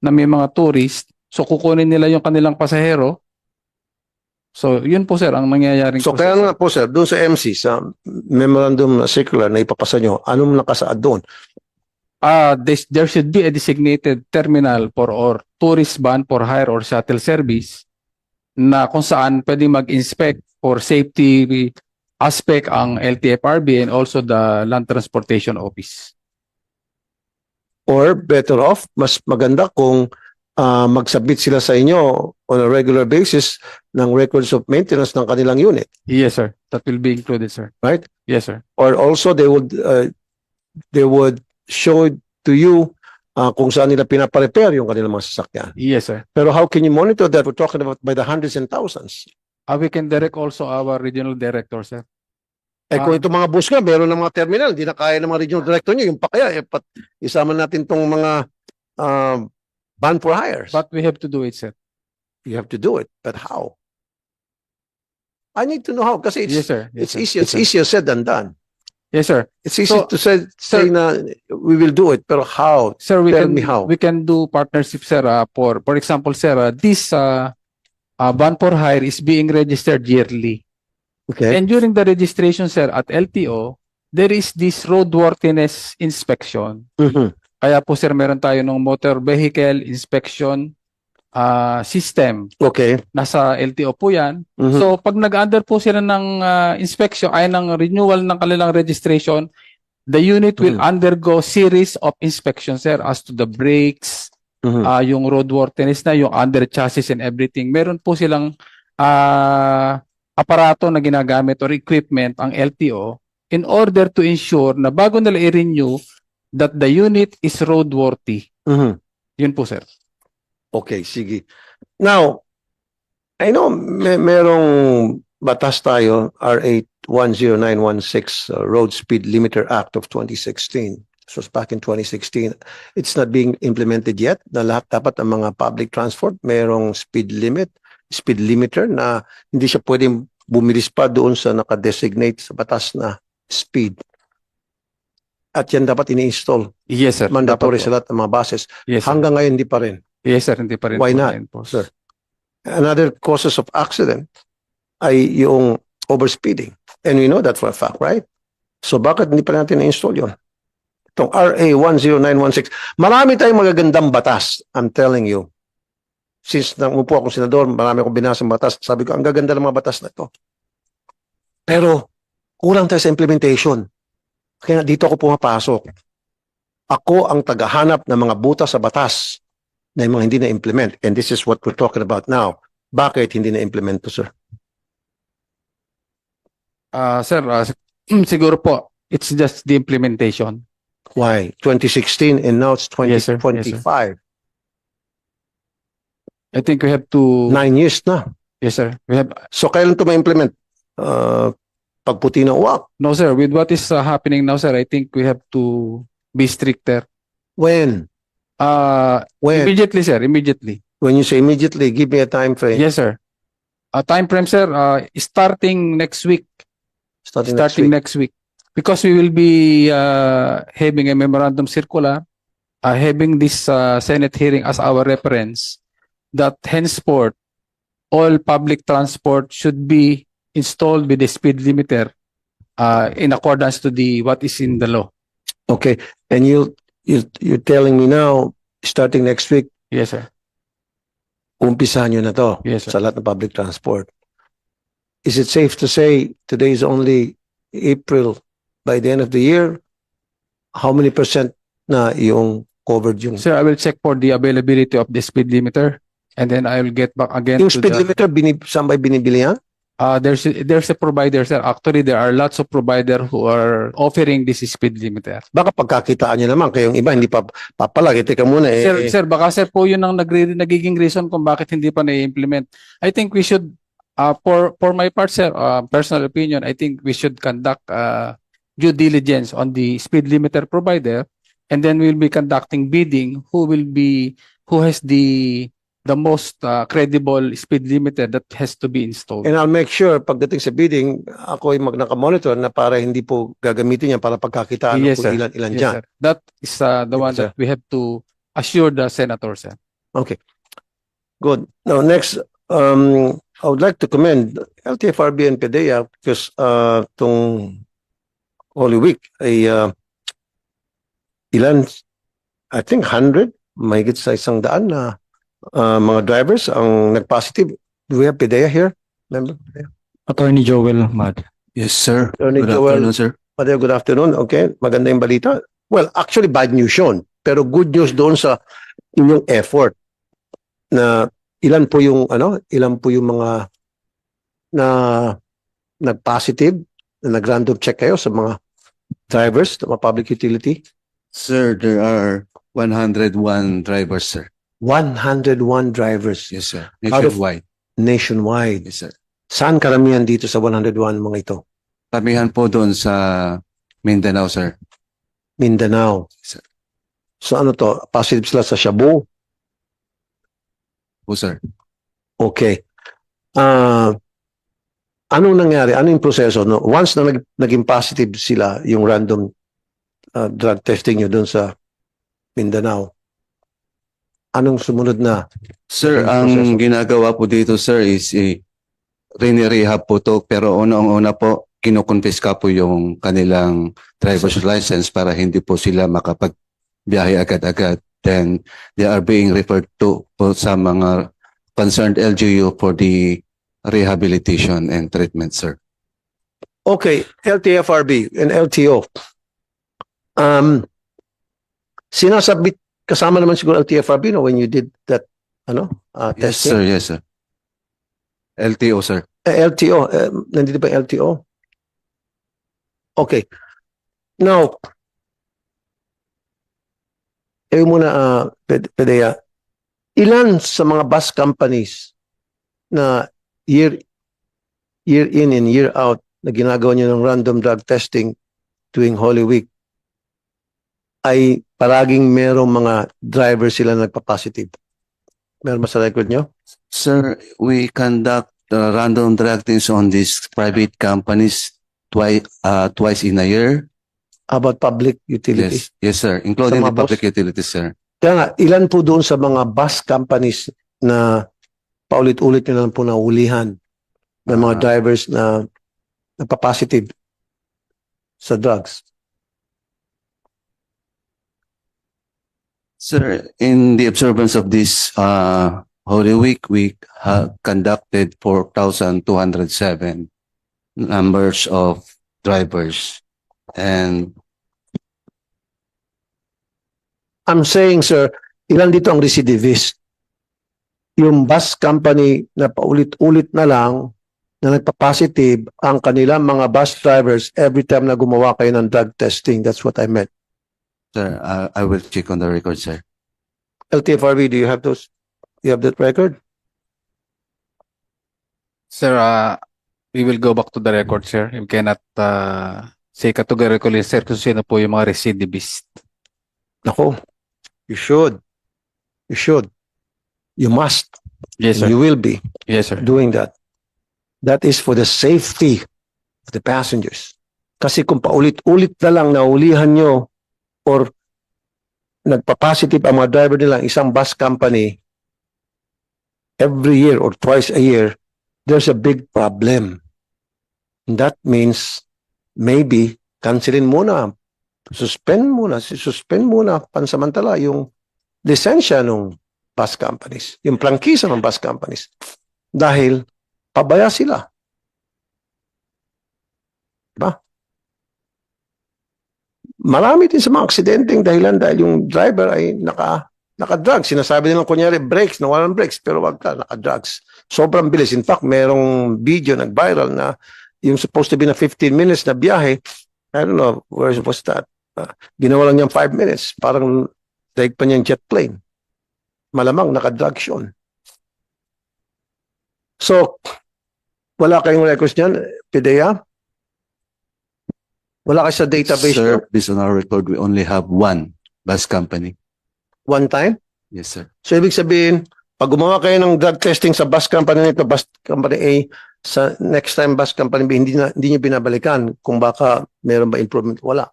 na may mga tourist. So kukunin nila yung kanilang pasahero. So yun po sir ang nangyayaring So kaya nga po sir, doon sa MC, sa memorandum na circular na ipapasa nyo, anong nakasaad doon? Ah, this, there should be a designated terminal for or tourist van for hire or shuttle service na kung saan pwede mag-inspect for safety aspect ang LTFRB and also the Land Transportation Office. Or better off, mas maganda kung ah, mag-submit sila sa inyo on a regular basis ng records of maintenance ng kanilang unit. Yes, sir. That will be included, sir. Right. Yes, sir. Or also they would uh, they would show to you ah, kung saan nila pinaparepair yung kanilang mga sasakyan. Yes, sir. Pero how can you monitor that? We're talking about by the hundreds and thousands. Ah, we can direct also our regional director, sir. Eh Ah. kung itong mga bus nga, meron ng mga terminal, hindi na kaya ng mga regional director nyo, yung pa kaya, eh, pat, isama natin tong mga um, van for hires. But we have to do it, sir. you have to do it. But how? I need to know how kasi it's Yes, sir. Yes, it's sir. easier Yes, it's sir. easier said than done. Yes, sir. It's easy So, to say say sir- na we will do it, pero how? Sir, we Tell can me how. we can do partnership, sir. ah, for for example, sir, ah, this uh, uh, van for hire is being registered yearly, Okay. and during the registration, sir, at LTO, there is this roadworthiness inspection. Mhm. Kaya po, sir, meron tayo ng motor vehicle inspection ah, system. Okay. Nasa LTO po yan. Mhm. So, pag nag-under po sila ng ah, inspection, ay ng renewal ng kanilang registration, the unit will Mhm. undergo series of inspections, sir, as to the brakes, Mhm. ah yung roadworthiness na, yung under chassis and everything. Meron po silang ah, aparato na ginagamit or equipment ang LTO in order to ensure na bago nila i-renew that the unit is roadworthy. Mhm. Yun po, sir. Okay, sige. Now, I know may merong batas tayo, RA 10916, uh, Road Speed Limiter Act of 2016. This was back in 2016. It's not being implemented yet. Na lahat dapat ang mga public transport merong speed limit, speed limiter na hindi siya pwedeng bumilis pa doon sa naka-designate sa batas na speed. At yan dapat ini-install. Yes, sir. Mandatory sa po. lahat ng mga buses. Yes, sir. Hanggang ngayon, hindi pa rin. Yes, sir. Hindi pa rin Why po not, na-enforce. sir? another causes of accident ay yung overspeeding. And we know that for a fact, right? So bakit hindi pa natin na-install yun? Itong RA 10916. Marami tayong magagandang batas, I'm telling you. Since nangupo akong senador, marami akong binasang batas. Sabi ko, ang gaganda ng mga batas na ito. Pero, kulang tayo sa implementation. Kaya dito ako pumapasok. Ako ang tagahanap ng mga butas sa batas na yung mga hindi na-implement. And this is what we're talking about now. Bakit hindi na-implement to, sir? Ah, sir, ah, siguro po, it's just the implementation. Why? 2016 and now it's Yes, sir. Yes, sir. 2025. I think we have to, Nine years na. yes, sir. We have, So kailan to ma-implement? Uh, pagputi ng uwak. no, sir, with what is uh, happening now, sir, I think we have to be stricter. When? Uh, When? immediately, sir, immediately. When you say immediately, give me a time frame. Yes, sir. Uh, time frame, sir, uh, starting next week. Starting, next starting week. next week. Because we will be uh, having a memorandum circular, uh, having this uh, Senate hearing as our reference, that henceforth, all public transport should be installed with a speed limiter uh, in accordance to the what is in the law. Okay. And you, you, you're telling me now, starting next week, Yes, sir. umpisahan nyo na to Yes, sir. sa lahat ng public transport. Is it safe to say today is only April by the end of the year? How many percent na yung covered yung Sir, I will check for the availability of the speed limiter and then I will get back again yung to speed the, limiter binib saan ba binibili yan? uh, there's there's a provider, sir. Actually, there are lots of provider who are offering this speed limiter. Baka pagkakitaan nyo naman kayong iba hindi pa papalag. Teka muna eh. Sir, eh, sir, baka sir po yun ang nagre- nagiging reason kung bakit hindi pa na-implement. I think we should, uh, for, for my part, sir, uh, personal opinion, I think we should conduct uh, due diligence on the speed limiter provider and then we'll be conducting bidding who will be, who has the the most uh, credible speed limiter that has to be installed. And I'll make sure pagdating sa bidding, ako ay mag naka-monitor na para hindi po gagamitin yan para pagkakitaan Yes, kung ilan-ilan Yes, dyan. sir. That is uh, the Yes, one sir. that we have to assure the senator, sir. Okay. Good. Now, next, um, I would like to commend LTFRB and PDEA because, uh, tong Holy Week ay, uh, ilan, I think 100, mahigit sa isang daan na, uh, mga drivers ang nag-positive. Do we have PDEA here? Member? Attorney Joel Mad. Yes, sir. Attorney Good Joel. afternoon, sir. Padre, good afternoon. Okay, maganda yung balita. Well, actually bad news yun. Pero good news doon sa inyong effort na ilan po yung ano, ilan po yung mga na nag-positive, na nag-random check kayo sa mga drivers ng mga public utility. Sir, there are 101 drivers, sir. 101 drivers Yes, sir. Out of- Nationwide. nationwide. Yes, sir. Saan karamihan dito sa 101 mga ito? Kamihan po doon sa Mindanao, sir. Mindanao. Sir. So ano to? Positive sila sa Shabu? Po, sir. Okay. Ah, anong nangyari? Ano yung proseso? No? Once na nag, naging positive sila, yung random ah, drug testing nyo doon sa Mindanao, anong sumunod na? Sir, ang ginagawa po dito, sir, is eh, rinirehab po to. Pero unang-una po, kinukonfiska po yung kanilang driver's license para hindi po sila makapagbiyahe agad-agad. Then, they are being referred to po sa mga concerned LGU for the rehabilitation and treatment, sir. Okay, LTFRB and LTO. Um, sinasabit, kasama naman siguro LTFRB no, when you did that ano, ah, Yes, testing? sir. Yes, sir. LTO, sir. Eh, LTO, eh, nandito ba yung LTO? Okay. Now, eh muna, uh, Pedea, ilan sa mga bus companies na year year in and year out na ginagawa niyo ng random drug testing tuwing Holy Week ay palaging merong mga driver sila nagpa-positive. Meron ba sa record niyo? Sir, we conduct uh, random drug tests on these private companies twice uh, twice in a year. About public utility? Yes, yes, sir. Including the public utilities, sir. Kaya nga, ilan po doon sa mga bus companies na paulit-ulit nyo lang po naulihan ng mga Ah. drivers na nagpa-positive sa drugs? Sir, in the observance of this uh, Holy Week, we have conducted 4,207 numbers of drivers. And I'm saying, sir, ilan dito ang recidivist? Yung bus company na paulit-ulit na lang na nagpa-positive ang kanilang mga bus drivers every time na gumawa kayo ng drug testing. That's what I meant. Sir, uh, I will check on the record, sir. LTFRB, do you have those? You have that record? Sir, uh, we will go back to the record, sir. We cannot uh, say categorically, sir, kung sino po yung mga recidivist. Nako, you should. You should. You must. Yes, sir. You will be Yes, sir. doing that. That is for the safety of the passengers. Kasi kung paulit-ulit na lang naulihan nyo or nagpa-positive ang mga driver nila isang bus company every year or twice a year, there's a big problem. That means maybe cancelin muna, suspend muna, suspend muna pansamantala yung lisensya ng bus companies, yung prangkisa ng bus companies. Dahil pabaya sila. Diba? Marami din sa mga aksidenteng dahilan dahil yung driver ay naka naka-drugs. Sinasabi nilang kunyari brakes, nawalan brakes, pero wag ka, naka-drugs. Sobrang bilis. In fact, merong video nag-viral na yung supposed to be na 15 minutes na biyahe, I don't know, where was that? Uh, ginawa lang niyang 5 minutes. Parang daig pa niyang jet plane. Malamang naka-drugs yun. So, wala kayong records niyan, PDEA? Wala kayo sa database? Sir, based on our record, we only have one bus company. One time? Yes, sir. So, ibig sabihin, pag gumawa kayo ng drug testing sa bus company nito, bus company A, sa next time bus company B, hindi, na, hindi nyo binabalikan kung baka meron ba improvement. Wala.